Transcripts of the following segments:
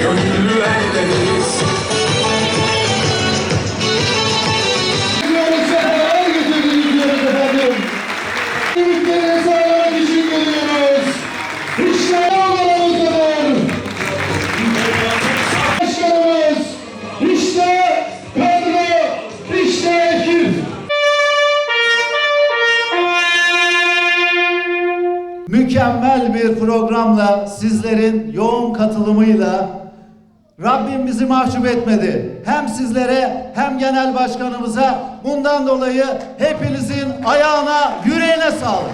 gönüllü ekip. mükemmel bir programla sizlerin yoğun katılımıyla Rabbim bizi mahcup etmedi. Hem sizlere hem genel başkanımıza bundan dolayı hepinizin ayağına, yüreğine sağlık.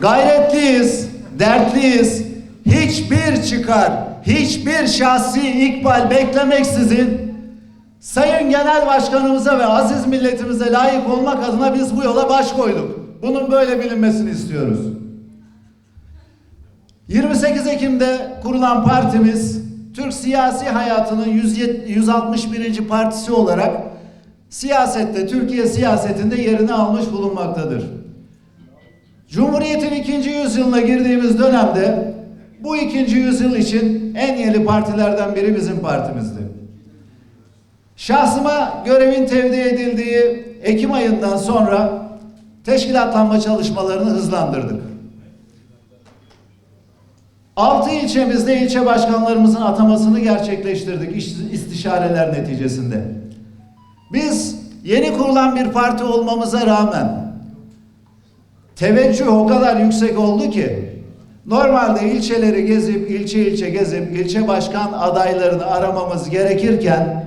Gayretliyiz, dertliyiz. Hiçbir çıkar, hiçbir şahsi ikbal beklemeksizin Sayın Genel Başkanımıza ve aziz milletimize layık olmak adına biz bu yola baş koyduk. Bunun böyle bilinmesini istiyoruz. 28 Ekim'de kurulan partimiz Türk siyasi hayatının 107 161. partisi olarak siyasette, Türkiye siyasetinde yerini almış bulunmaktadır. Cumhuriyetin ikinci yüzyılına girdiğimiz dönemde bu ikinci yüzyıl için en yeni partilerden biri bizim partimizdi. Şahsıma görevin tevdi edildiği Ekim ayından sonra teşkilatlanma çalışmalarını hızlandırdık. Altı ilçemizde ilçe başkanlarımızın atamasını gerçekleştirdik iş- istişareler neticesinde. Biz yeni kurulan bir parti olmamıza rağmen teveccüh o kadar yüksek oldu ki normalde ilçeleri gezip ilçe ilçe gezip ilçe başkan adaylarını aramamız gerekirken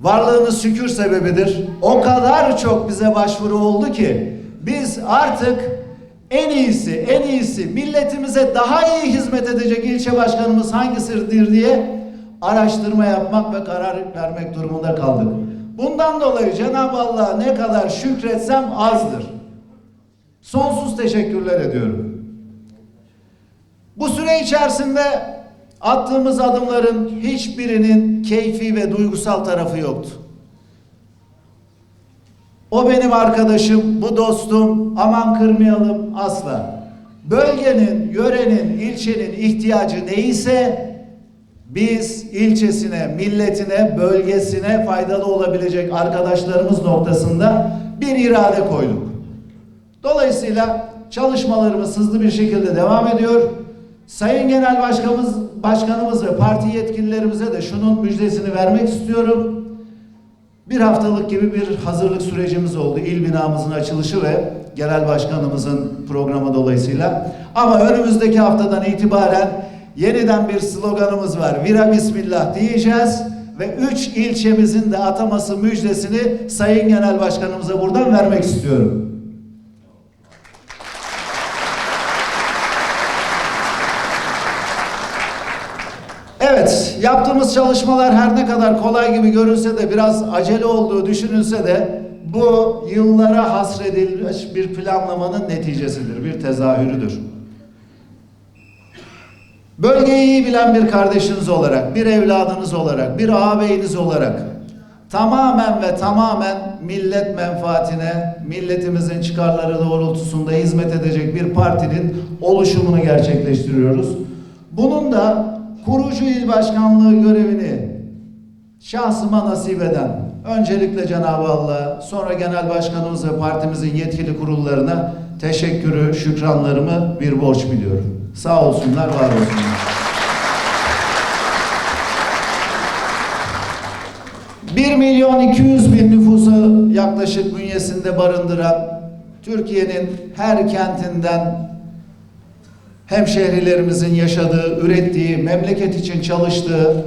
varlığınız şükür sebebidir. O kadar çok bize başvuru oldu ki biz artık en iyisi, en iyisi milletimize daha iyi hizmet edecek ilçe başkanımız hangisidir diye araştırma yapmak ve karar vermek durumunda kaldık. Bundan dolayı Cenab-ı Allah'a ne kadar şükretsem azdır. Sonsuz teşekkürler ediyorum. Bu süre içerisinde attığımız adımların hiçbirinin keyfi ve duygusal tarafı yoktu. O benim arkadaşım, bu dostum, aman kırmayalım asla. Bölgenin, yörenin, ilçenin ihtiyacı neyse biz ilçesine, milletine, bölgesine faydalı olabilecek arkadaşlarımız noktasında bir irade koyduk. Dolayısıyla çalışmalarımız hızlı bir şekilde devam ediyor. Sayın Genel Başkanımız, Başkanımız ve parti yetkililerimize de şunun müjdesini vermek istiyorum. Bir haftalık gibi bir hazırlık sürecimiz oldu. İl binamızın açılışı ve genel başkanımızın programı dolayısıyla. Ama önümüzdeki haftadan itibaren yeniden bir sloganımız var. Vira Bismillah diyeceğiz ve üç ilçemizin de ataması müjdesini Sayın Genel Başkanımıza buradan vermek istiyorum. Evet, yaptığımız çalışmalar her ne kadar kolay gibi görünse de biraz acele olduğu düşünülse de bu yıllara hasredilmiş bir planlamanın neticesidir, bir tezahürüdür. Bölgeyi iyi bilen bir kardeşiniz olarak, bir evladınız olarak, bir ağabeyiniz olarak tamamen ve tamamen millet menfaatine, milletimizin çıkarları doğrultusunda hizmet edecek bir partinin oluşumunu gerçekleştiriyoruz. Bunun da kurucu il başkanlığı görevini şahsıma nasip eden öncelikle Cenab-ı Allah, sonra genel başkanımız ve partimizin yetkili kurullarına teşekkürü, şükranlarımı bir borç biliyorum. Sağ olsunlar, var olsunlar. Bir milyon 200 bin nüfusu yaklaşık bünyesinde barındıran Türkiye'nin her kentinden hemşehrilerimizin yaşadığı, ürettiği, memleket için çalıştığı,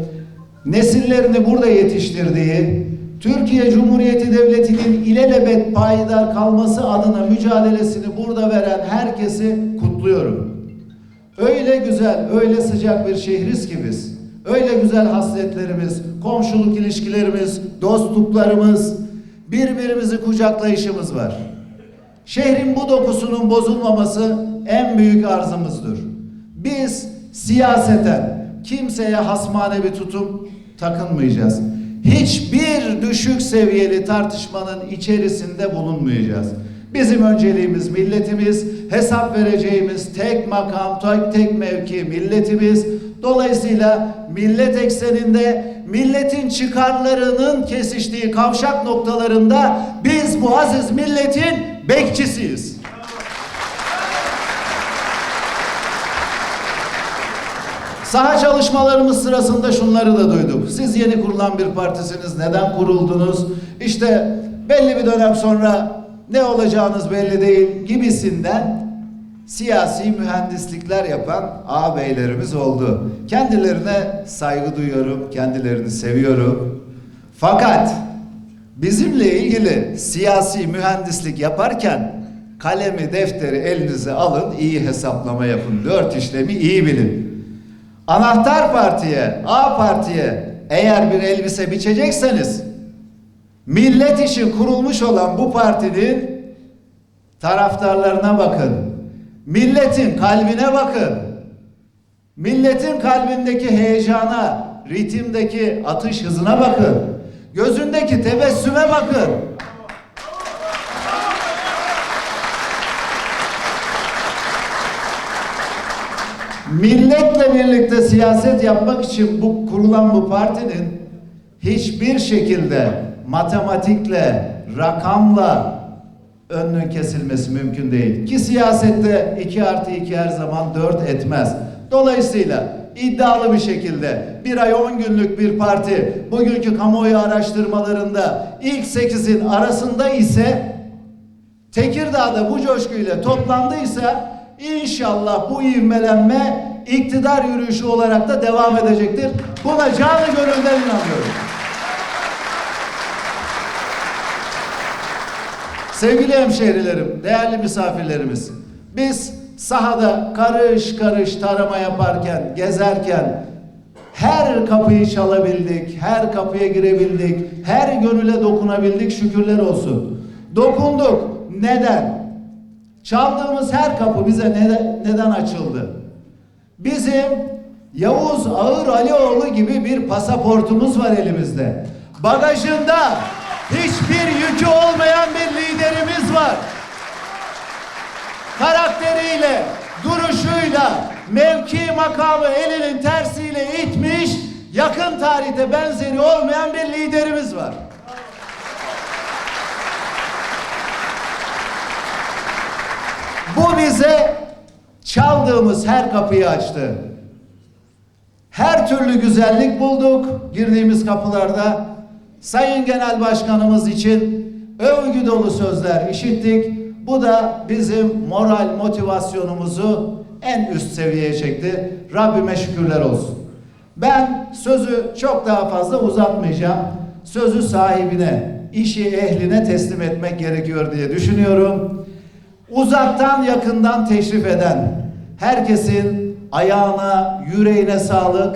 nesillerini burada yetiştirdiği, Türkiye Cumhuriyeti Devleti'nin ilelebet payidar kalması adına mücadelesini burada veren herkesi kutluyorum. Öyle güzel, öyle sıcak bir şehriz ki biz. Öyle güzel hasletlerimiz, komşuluk ilişkilerimiz, dostluklarımız, birbirimizi kucaklayışımız var. Şehrin bu dokusunun bozulmaması en büyük arzımızdır. Biz siyaseten kimseye hasmane bir tutum takınmayacağız. hiçbir düşük seviyeli tartışmanın içerisinde bulunmayacağız. Bizim önceliğimiz milletimiz, hesap vereceğimiz tek makam, tek, tek mevki milletimiz. Dolayısıyla millet ekseninde milletin çıkarlarının kesiştiği kavşak noktalarında biz bu aziz milletin bekçisiyiz. Saha çalışmalarımız sırasında şunları da duyduk. Siz yeni kurulan bir partisiniz. Neden kuruldunuz? İşte belli bir dönem sonra ne olacağınız belli değil gibisinden siyasi mühendislikler yapan ağabeylerimiz oldu. Kendilerine saygı duyuyorum, kendilerini seviyorum. Fakat bizimle ilgili siyasi mühendislik yaparken kalemi, defteri elinize alın, iyi hesaplama yapın. Dört işlemi iyi bilin. Anahtar partiye, A partiye eğer bir elbise biçecekseniz millet için kurulmuş olan bu partinin taraftarlarına bakın. Milletin kalbine bakın. Milletin kalbindeki heyecana, ritimdeki atış hızına bakın. Gözündeki tebessüme bakın. Milletle birlikte siyaset yapmak için bu kurulan bu partinin hiçbir şekilde matematikle, rakamla önünün kesilmesi mümkün değil. Ki siyasette 2 artı 2 her zaman 4 etmez. Dolayısıyla iddialı bir şekilde bir ay 10 günlük bir parti bugünkü kamuoyu araştırmalarında ilk 8'in arasında ise Tekirdağ'da bu coşkuyla toplandıysa inşallah bu ivmelenme iktidar yürüyüşü olarak da devam edecektir. Buna canı gönülden inanıyorum. Sevgili hemşehrilerim, değerli misafirlerimiz, biz sahada karış karış tarama yaparken, gezerken her kapıyı çalabildik, her kapıya girebildik, her gönüle dokunabildik şükürler olsun. Dokunduk. Neden? Çaldığımız her kapı bize neden, açıldı? Bizim Yavuz Ağır Alioğlu gibi bir pasaportumuz var elimizde. Bagajında hiçbir yükü olmayan bir liderimiz var. Karakteriyle, duruşuyla, mevki makamı elinin tersiyle itmiş, yakın tarihte benzeri olmayan bir liderimiz var. Bu bize çaldığımız her kapıyı açtı. Her türlü güzellik bulduk girdiğimiz kapılarda. Sayın Genel Başkanımız için övgü dolu sözler işittik. Bu da bizim moral motivasyonumuzu en üst seviyeye çekti. Rabbime şükürler olsun. Ben sözü çok daha fazla uzatmayacağım. Sözü sahibine, işi ehline teslim etmek gerekiyor diye düşünüyorum. Uzaktan yakından teşrif eden herkesin ayağına, yüreğine sağlık.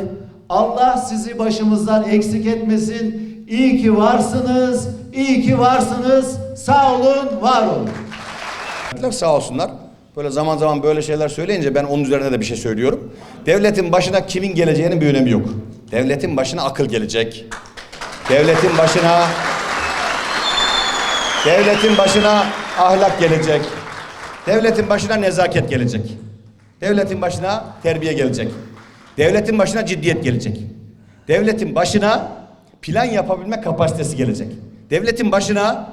Allah sizi başımızdan eksik etmesin. İyi ki varsınız, iyi ki varsınız. Sağ olun, var olun. Sağ olsunlar. Böyle zaman zaman böyle şeyler söyleyince ben onun üzerine de bir şey söylüyorum. Devletin başına kimin geleceğinin bir önemi yok. Devletin başına akıl gelecek. Devletin başına devletin başına ahlak gelecek. Devletin başına nezaket gelecek. Devletin başına terbiye gelecek. Devletin başına ciddiyet gelecek. Devletin başına plan yapabilme kapasitesi gelecek. Devletin başına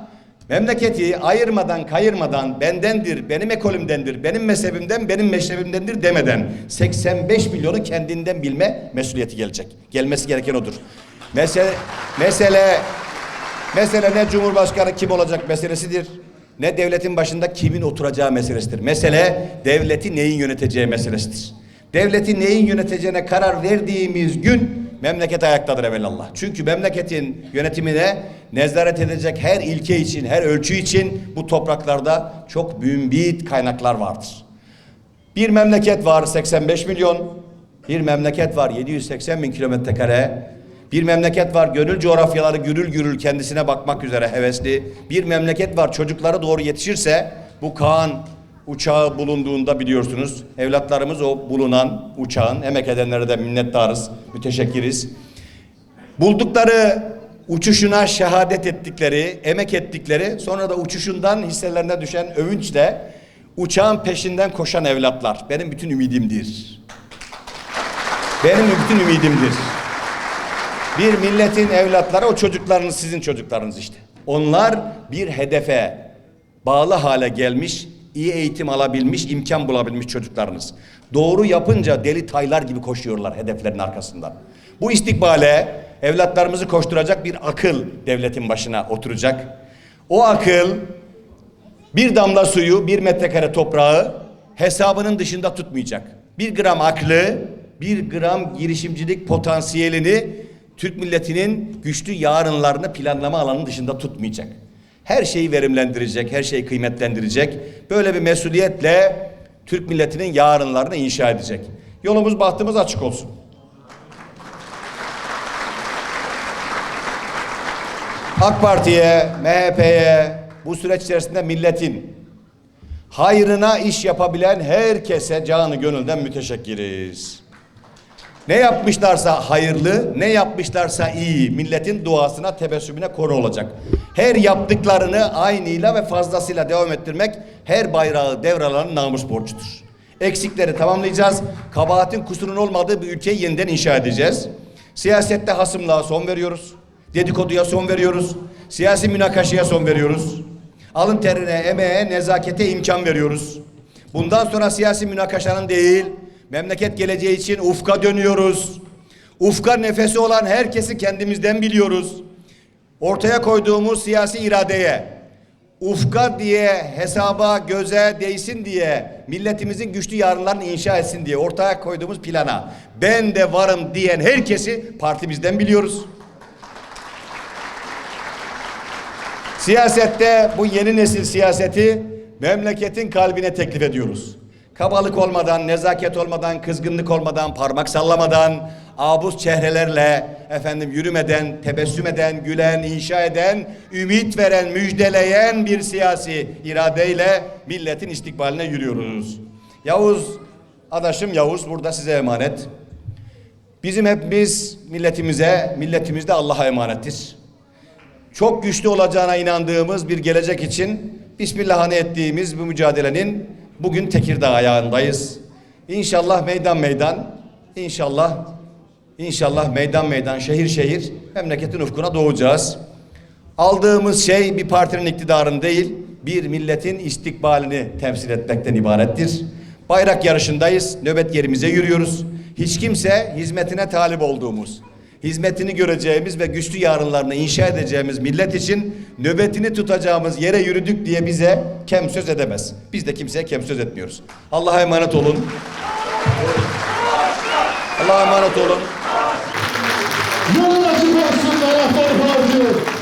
memleketi ayırmadan kayırmadan bendendir, benim ekolümdendir, benim mezhebimden, benim meşrebimdendir demeden 85 milyonu kendinden bilme mesuliyeti gelecek. Gelmesi gereken odur. Mesele, mesele, mesele ne Cumhurbaşkanı kim olacak meselesidir. Ne devletin başında kimin oturacağı meselesidir. Mesele devleti neyin yöneteceği meselesidir. Devleti neyin yöneteceğine karar verdiğimiz gün memleket ayaktadır evvelallah. Çünkü memleketin yönetimine nezaret edecek her ilke için, her ölçü için bu topraklarda çok mümbit kaynaklar vardır. Bir memleket var 85 milyon, bir memleket var 780 bin kilometre kare, bir memleket var gönül coğrafyaları gürül gürül kendisine bakmak üzere hevesli, bir memleket var çocukları doğru yetişirse bu Kaan uçağı bulunduğunda biliyorsunuz evlatlarımız o bulunan uçağın emek edenlere de minnettarız, müteşekkiriz. Buldukları uçuşuna şehadet ettikleri, emek ettikleri, sonra da uçuşundan hisselerine düşen övünçle uçağın peşinden koşan evlatlar benim bütün ümidimdir. Benim bütün ümidimdir. Bir milletin evlatları o çocuklarınız sizin çocuklarınız işte. Onlar bir hedefe bağlı hale gelmiş, iyi eğitim alabilmiş, imkan bulabilmiş çocuklarınız. Doğru yapınca deli taylar gibi koşuyorlar hedeflerin arkasından. Bu istikbale evlatlarımızı koşturacak bir akıl devletin başına oturacak. O akıl bir damla suyu, bir metrekare toprağı hesabının dışında tutmayacak. Bir gram aklı, bir gram girişimcilik potansiyelini Türk milletinin güçlü yarınlarını planlama alanının dışında tutmayacak. Her şeyi verimlendirecek, her şeyi kıymetlendirecek. Böyle bir mesuliyetle Türk milletinin yarınlarını inşa edecek. Yolumuz bahtımız açık olsun. AK Parti'ye, MHP'ye bu süreç içerisinde milletin hayrına iş yapabilen herkese canı gönülden müteşekkiriz. Ne yapmışlarsa hayırlı, ne yapmışlarsa iyi. Milletin duasına, tebessümüne konu olacak. Her yaptıklarını aynıyla ve fazlasıyla devam ettirmek her bayrağı devralanın namus borcudur. Eksikleri tamamlayacağız. Kabahatin kusurun olmadığı bir ülkeyi yeniden inşa edeceğiz. Siyasette hasımlığa son veriyoruz. Dedikoduya son veriyoruz. Siyasi münakaşaya son veriyoruz. Alın terine, emeğe, nezakete imkan veriyoruz. Bundan sonra siyasi münakaşanın değil, memleket geleceği için ufka dönüyoruz. Ufka nefesi olan herkesi kendimizden biliyoruz. Ortaya koyduğumuz siyasi iradeye, ufka diye, hesaba, göze değsin diye, milletimizin güçlü yarınlarını inşa etsin diye ortaya koyduğumuz plana ben de varım diyen herkesi partimizden biliyoruz. Siyasette bu yeni nesil siyaseti memleketin kalbine teklif ediyoruz. Kabalık olmadan, nezaket olmadan, kızgınlık olmadan, parmak sallamadan, abuz çehrelerle efendim yürümeden, tebessüm eden, gülen, inşa eden, ümit veren, müjdeleyen bir siyasi iradeyle milletin istikbaline yürüyoruz. Yavuz, adaşım Yavuz burada size emanet. Bizim hepimiz milletimize, milletimiz de Allah'a emanettir çok güçlü olacağına inandığımız bir gelecek için Bismillah'ını ettiğimiz bu mücadelenin bugün Tekirdağ ayağındayız. İnşallah meydan meydan, inşallah inşallah meydan meydan, şehir şehir memleketin ufkuna doğacağız. Aldığımız şey bir partinin iktidarını değil, bir milletin istikbalini temsil etmekten ibarettir. Bayrak yarışındayız, nöbet yerimize yürüyoruz. Hiç kimse hizmetine talip olduğumuz, hizmetini göreceğimiz ve güçlü yarınlarını inşa edeceğimiz millet için nöbetini tutacağımız yere yürüdük diye bize kem söz edemez. Biz de kimseye kem söz etmiyoruz. Allah'a emanet olun. Allah'a emanet olun. Yolun açık olsun Mehmet Orfağcı. Aydınlık